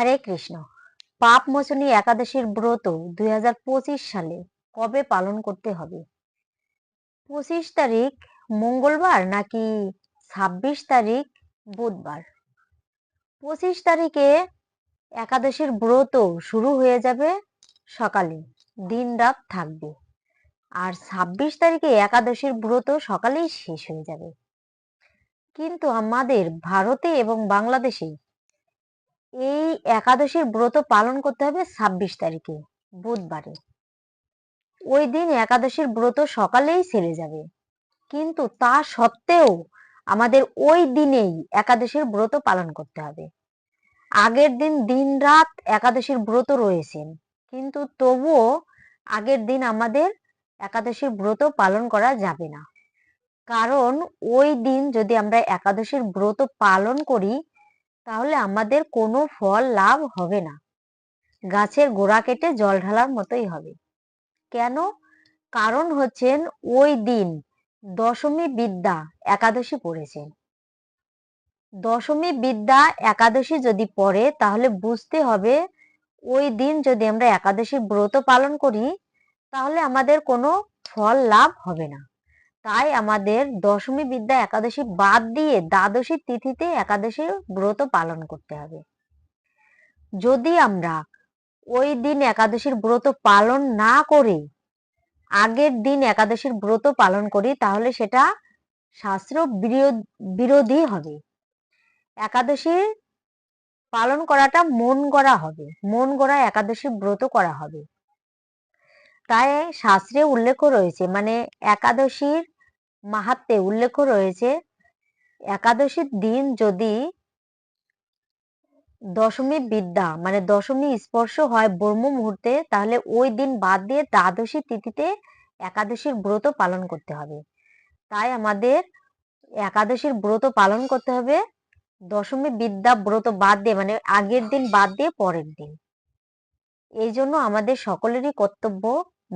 হরে কৃষ্ণ। পাপ মোচনী একাদশীর ব্রত দুই হাজার পঁচিশ সালে কবে পালন করতে হবে? পঁচিশ তারিখ মঙ্গলবার নাকি ছাব্বিশ তারিখ বুধবার? পঁচিশ তারিখে একাদশীর ব্রত শুরু হয়ে যাবে সকালে, দিন রাত থাকবে। আর ছাব্বিশ তারিখে একাদশীর ব্রত সকালেই শেষ হয়ে যাবে। কিন্তু আমাদের ভারতে এবং বাংলাদেশে এই একাদশীর ব্রত পালন করতে হবে ছাব্বিশ তারিখে, বুধবারে। ওই দিন একাদশীর ব্রত সকালেই ছেড়ে যাবে। কিন্তু তা সত্ত্বেও আমাদের ওই দিনেই একাদশীর ব্রত পালন করতে হবে। আগের দিন দিন রাত একাদশীর ব্রত রয়েছেন কিন্তু তবুও আগের দিন আমাদের একাদশীর ব্রত পালন করা যাবে না। কারণ ওই দিন যদি আমরা একাদশীর ব্রত পালন করি তাহলে আমাদের কোনো ফল লাভ হবে না। গাছের গোড়া কেটে জল ঢালার মতোই হবে। কেন? কারণ হচ্ছেন ওই দিন দশমী বিদ্যা একাদশী পড়েছেন। দশমী বিদ্যা একাদশী যদি পড়ে, তাহলে বুঝতে হবে ওই দিন যদি আমরা একাদশী ব্রত পালন করি, তাহলে আমাদের কোনো ফল লাভ হবে না। তাই আমাদের দশমী বিদ্যা একাদশী বাদ দিয়ে দ্বাদশী তিথিতে একাদশীর ব্রত পালন করতে হবে। যদি আমরা ওই দিন একাদশীর ব্রত পালন না করে, আগের দিন একাদশীর ব্রত পালন করি, তাহলে সেটা শাস্ত্র বিরোধী হবে। একাদশীর পালন করাটা মন গড়া হবে, মন গড়া একাদশীর ব্রত করা হবে। তাই শাস্ত্রে উল্লেখ রয়েছে মানে একাদশীর মাহাত্মে উল্লেখ রয়েছে, একাদশীর দিন যদি দশমী বিদ্যা মানে দশমী স্পর্শ হয় ব্রহ্ম মুহূর্তে, তাহলে ওই দিন বাদ দিয়ে দ্বাদশী তিথিতে একাদশীর ব্রত পালন করতে হবে। তাই আমাদের একাদশীর ব্রত পালন করতে হবে, দশমী বিদ্যা ব্রত বাদ দিয়ে মানে আগের দিন বাদ দিয়ে পরের দিন। এই জন্য আমাদের সকলেরই কর্তব্য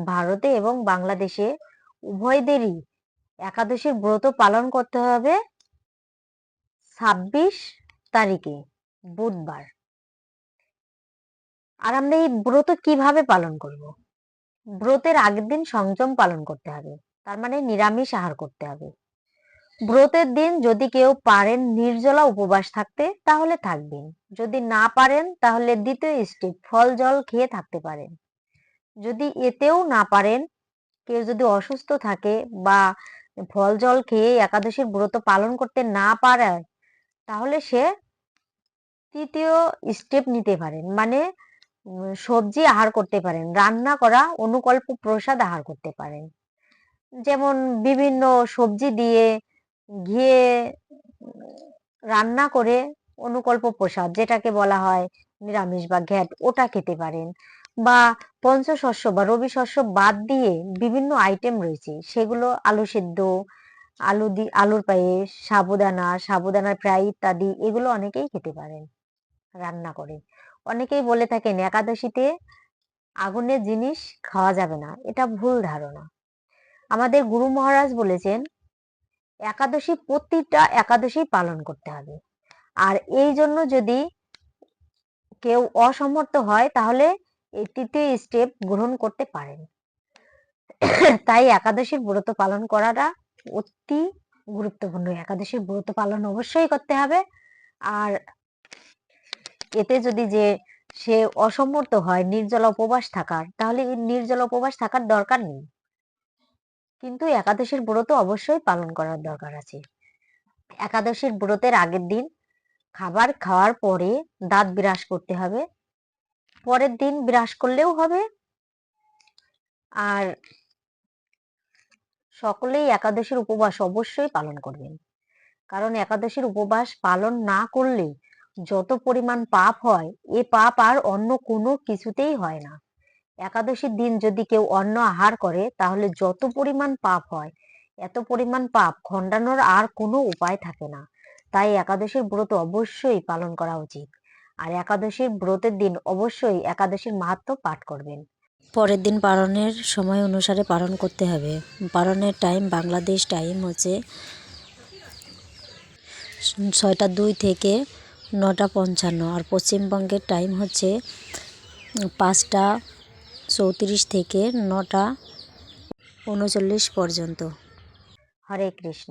ভারতে এবং বাংলাদেশে উভয়দেরই একাদশীর ব্রত পালন করতে হবে ছাব্বিশ তারিখে, বুধবার। আর আমরা এই ব্রত কীভাবে পালন করব? ব্রতের আগের দিন সংযম পালন করতে হবে, তার মানে নিরামিষ আহার করতে হবে। ব্রতের দিন যদি কেউ পারেন নির্জলা উপবাস থাকতে, তাহলে থাকবেন। যদি না পারেন, তাহলে দ্বিতীয় স্টেপ, ফল জল খেয়ে থাকতে পারেন। যদি এতেও না পারেন, কেউ যদি অসুস্থ থাকে বা ফল জল খেয়ে একাদশীর ব্রত পালন করতে না পারায়, তাহলে সে তৃতীয় স্টেপ নিতে পারেন। মানে সবজি আহার করতে পারেন, রান্না করা অনুকল্প প্রসাদ আহার করতে পারেন। যেমন বিভিন্ন সবজি দিয়ে ঘিয়ে রান্না করে অনুকল্প প্রসাদ, যেটাকে বলা হয় নিরামিষ বা ঘ্যাট, ওটা খেতে পারেন। বা পঞ্চশস্য বা রবি শস্য বাদ দিয়ে বিভিন্ন আইটেম রয়েছে। সেগুলো আলু সেদ্ধ, আলু দি, আলুর পায়েস সাবুদানা, সাবুদানার ফ্রাই ইত্যাদি এগুলো অনেকেই খেতে পারেন, রান্না করে। অনেকেই বলে থাকেন একাদশীতে আগুনের জিনিস খাওয়া যাবে না, এটা ভুল ধারণা। আমাদের গুরু মহারাজ বলেছেন, একাদশী প্রতিটা একাদশী পালন করতে হবে। আর এই জন্য যদি কেউ অসমর্থ হয়, তাহলে তৃতীয় স্টেপ গ্রহণ করতে পারেন। তাই একাদশীর ব্রত পালন করাটা অতি গুরুত্বপূর্ণ। একাদশীর ব্রত পালন অবশ্যই করতে হবে। আর এতে যদি যে সে অসমর্থ হয়, নির্জলা উপবাস থাকার, তাহলে নির্জলা উপবাস থাকার দরকার নেই। কিন্তু একাদশীর ব্রত অবশ্যই পালন করার দরকার আছে। একাদশীর ব্রতের আগের দিন খাবার খাওয়ার পরে দাঁত বিরাস করতে হবে। পরের দিন বিরাস করলেও হবে। আর সকলেই একাদশীর উপবাস অবশ্যই পালন করবেন। কারণ একাদশীর উপবাস পালন না করলে যত পরিমাণ পাপ হয়, এ পাপ আর অন্য কোনো কিছুতেই হয় না। একাদশীর দিন যদি কেউ অন্ন আহার করে, তাহলে যত পরিমাণ পাপ হয়, এত পরিমাণ পাপ খণ্ডানোর আর কোনো উপায় থাকে না। তাই একাদশীর ব্রত অবশ্যই পালন করা উচিত। আর একাদশীর ব্রতের দিন অবশ্যই একাদশীর মাহাত্ম পাঠ করবেন। পরের দিন পালনের সময় অনুসারে পালন করতে হবে। পালনের টাইম বাংলাদেশ টাইম হচ্ছে ছয়টা দুই থেকে নটা পঞ্চান্ন। আর পশ্চিমবঙ্গের টাইম হচ্ছে পাঁচটা চৌত্রিশ থেকে নটা উনচল্লিশ পর্যন্ত। হরে কৃষ্ণ।